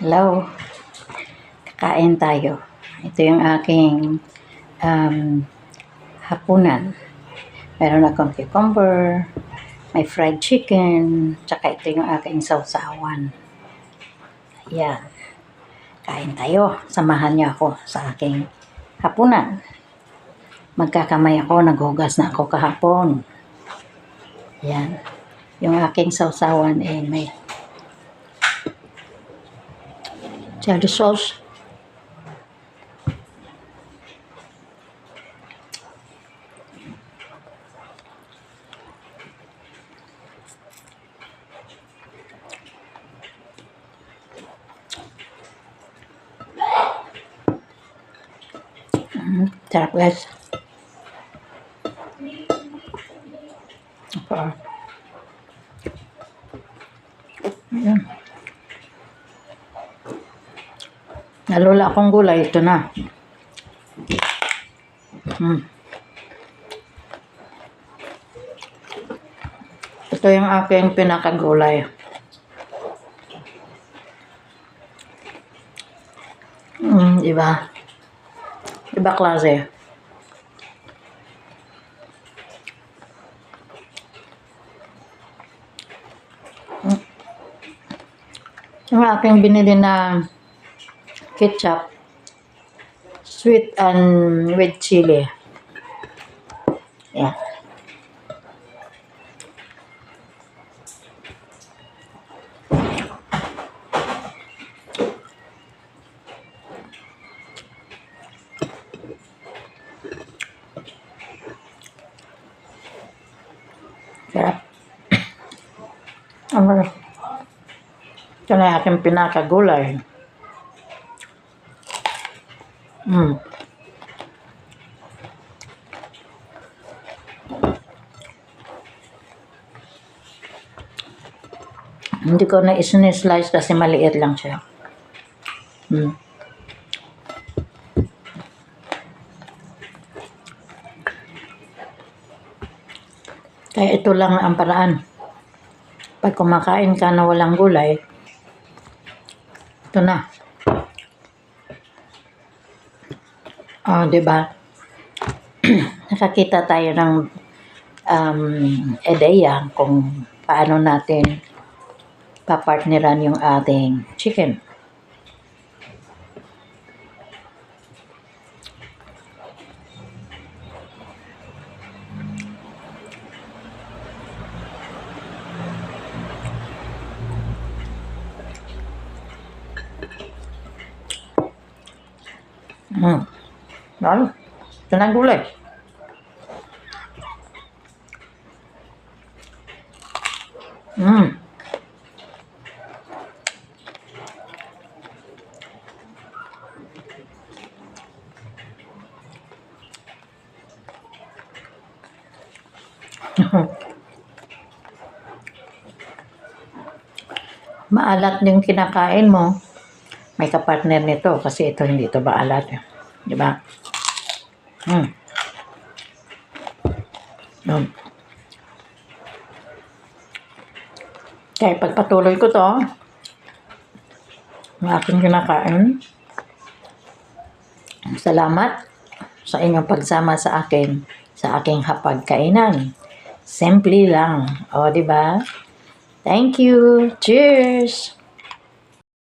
Hello. Kakain tayo. Ito yung aking um, hapunan. Meron akong cucumber, may fried chicken, tsaka ito yung aking sausawan. Ayan. Kain tayo. Samahan niyo ako sa aking hapunan. Magkakamay ako, naghugas na ako kahapon. Ayan. Yung aking sausawan eh may chili sauce. Sarap guys. Apa? Ayan. Nalula akong gulay. Ito na. Hmm. Ito yung aking pinakagulay. Hmm, iba. Iba klase. Hmm. Yung aking binili na ketchup, sweet and with chili. Yeah. Sarap. Ito na aking pinakagulay. Mm. Hindi ko na isinislice kasi maliit lang siya. Mm. Kaya ito lang ang paraan. Pag kumakain ka na walang gulay, ito na. Oh, 'di ba? Nakakita tayo ng um, ideya kung paano natin papartneran yung ating chicken. Mm. Lalo. Ito na ang gulay. Maalat yung kinakain mo. May kapartner nito kasi ito hindi ito maalat. eh. Di ba? Hmm. Yun. Kaya pagpatuloy ko to, ang aking kinakain. Salamat sa inyong pagsama sa akin sa aking hapagkainan. Simple lang. O, di ba? Thank you. Cheers!